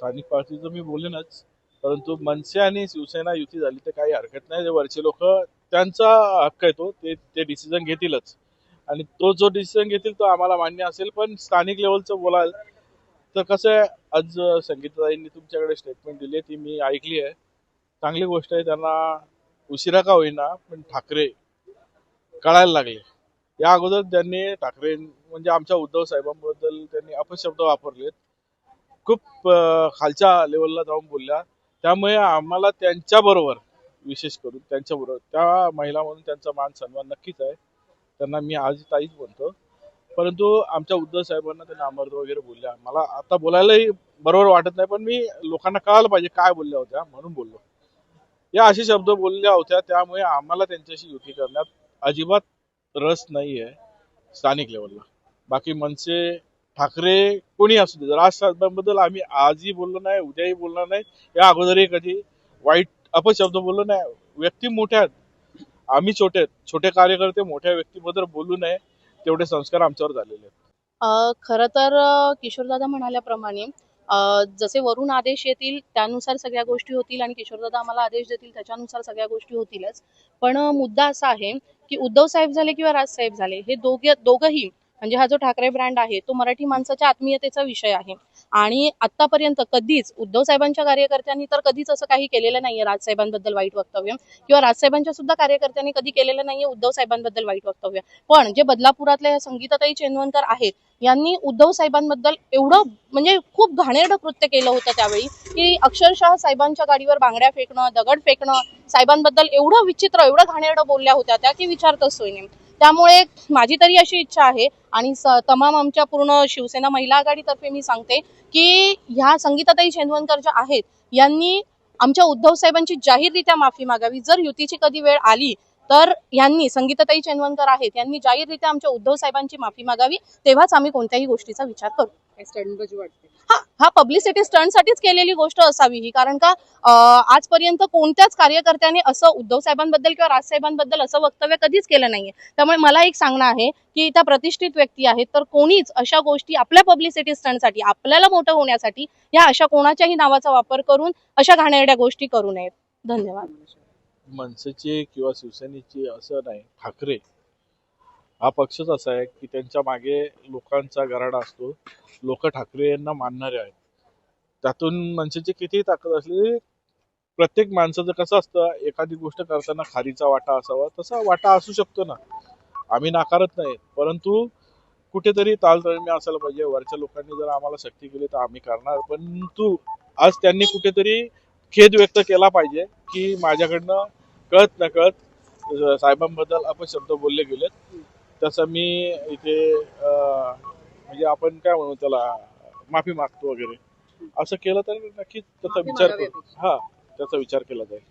स्थानिक पातळीचं मी बोलेनच परंतु मनसे आणि शिवसेना युती झाली तर काही हरकत नाही. जे वरचे लोक त्यांचा हक्क आहे तो ते ते डिसिजन घेतीलच. आणि तो जो डिसिजन घेतील तो आम्हाला मान्य असेल पण स्थानिक लेवलचं बोलाल तर कसं आहे? आज संगीताताईंनी तुमच्याकडे स्टेटमेंट दिली आहे ती मी ऐकली आहे. चांगली गोष्ट आहे त्यांना उशिरा का होईना पण ठाकरे कळायला लागले. या अगोदर त्यांनी ठाकरे म्हणजे आमच्या उद्धव साहेबांबद्दल त्यांनी अपशब्द वापरलेत. खूप खालच्या लेवलला जाऊन बोलल्या. त्यामुळे आम्हाला त्यांच्याबरोबर विशेष करून त्यांच्याबरोबर त्या महिला म्हणून त्यांचा मान सन्मान नक्कीच आहे. त्यांना मी आज ताईच म्हणतो. परंतु आमच्या उद्धव साहेबांना त्यांना अमर्द वगैरे बोलल्या. मला आता बोलायलाही बरोबर वाटत नाही पण मी लोकांना कळायला पाहिजे काय बोलल्या होत्या म्हणून बोललो. या असे शब्द बोलल्या होत्या त्यामुळे आम्हाला त्यांच्याशी युती करण्यात अजिबात रस नाही आहे स्थानिक लेवलला बाकी मनसे ठाकरे कोणी असू दे. राज साहेबांबद्दल आम्ही आजही बोललो नाही उद्याही बोलणार नाही या अगोदरही कधी वाईट अपशब्द बोललो नाही. व्यक्ती मोठ्या आहेत. आम्ही छोटे आहेत. छोटे कार्यकर्ते मोठ्या व्यक्तीबद्दल बोलू नये. तेवढे संस्कार आमच्यावर झालेले आहेत. खरं तर किशोरदादा म्हणाल्याप्रमाणे जसे वरून आदेश येतील त्यानुसार सगळ्या गोष्टी होतील आणि किशोरदादा आम्हाला आदेश देतील त्याच्यानुसार सगळ्या गोष्टी होतीलच. पण मुद्दा असा आहे की उद्धव साहेब झाले किंवा राज साहेब झाले हे दोघे दोघंही म्हणजे हा जो ठाकरे ब्रँड आहे तो मराठी माणसाच्या आत्मीयतेचा विषय आहे. आणि आतापर्यंत कधीच उद्धव साहेबांच्या कार्यकर्त्यांनी तर कधीच असं काही केलेलं नाहीये राजसाहेबांबद्दल वाईट वक्तव्य. किंवा राजसाहेबांच्या सुद्धा कार्यकर्त्यांनी कधी केलेलं नाहीये उद्धव साहेबांबद्दल वाईट वक्तव्य. पण जे बदलापुरातल्या या संगीताताई चेनवणकर आहेत यांनी उद्धव साहेबांबद्दल एवढं म्हणजे खूप घाणेरडं कृत्य केलं होतं त्यावेळी की अक्षरशः साहेबांच्या गाडीवर बांगड्या फेकणं दगड फेकणं साहेबांबद्दल एवढं विचित्र एवढं घाणेरडं बोलल्या होत्या त्या की विचारतच सोयने त्यामुळे माझी तरी अशी इच्छा आहे आणि स- तमाम आमच्या पूर्ण शिवसेना महिला आघाडीतर्फे मी सांगते की ह्या संगीताताई चेंदवनकर ज्या आहेत यांनी आमच्या उद्धव साहेबांची जाहीररित्या माफी मागावी. जर युतीची कधी वेळ आली तर यांनी संगीताताई चेनवनकर आहेत यांनी जाहीररित्या आमच्या उद्धव साहेबांची माफी मागावी तेव्हाच आम्ही कोणत्याही गोष्टीचा विचार करू. हा हा पब्लिसिटी स्टंटसाठीच केलेली गोष्ट असावी ही कारण का आजपर्यंत कोणत्याच कार्यकर्त्याने असं उद्धव साहेबांबद्दल किंवा राजसाहेबांबद्दल असं वक्तव्य कधीच केलं नाहीये. त्यामुळे मला एक सांगणं आहे की त्या प्रतिष्ठित व्यक्ती आहेत तर कोणीच अशा गोष्टी आपल्या पब्लिसिटी स्टंटसाठी आपल्याला मोठं होण्यासाठी या अशा कोणाच्याही नावाचा वापर करून अशा घाणेरड्या गोष्टी करू नयेत. धन्यवाद. मनसेचे किंवा शिवसेनेचे असं नाही ठाकरे. हा पक्षच असा आहे की त्यांच्या मागे लोकांचा गराडा असतो. लोक ठाकरे यांना मानणारे आहेत. त्यातून मनसेची कितीही ताकद असली प्रत्येक माणसाचं कसं असतं एखादी गोष्ट करताना खारीचा वाटा असावा तसा वाटा असू शकतो ना. आम्ही नाकारत नाही परंतु कुठेतरी तालतळमी असायला पाहिजे. वरच्या लोकांनी जर आम्हाला सक्ती केली तर आम्ही करणार. परंतु आज त्यांनी कुठेतरी खेद व्यक्त केला पाहिजे की माझ्याकडनं कळत नकळत साहेबांबद्दल अपशब्द बोलले गेलेत. तसं मी इथे म्हणजे आपण काय म्हणू त्याला माफी मागतो वगैरे. असं केलं तर नक्कीच त्याचा विचार हा त्याचा विचार केला जाईल.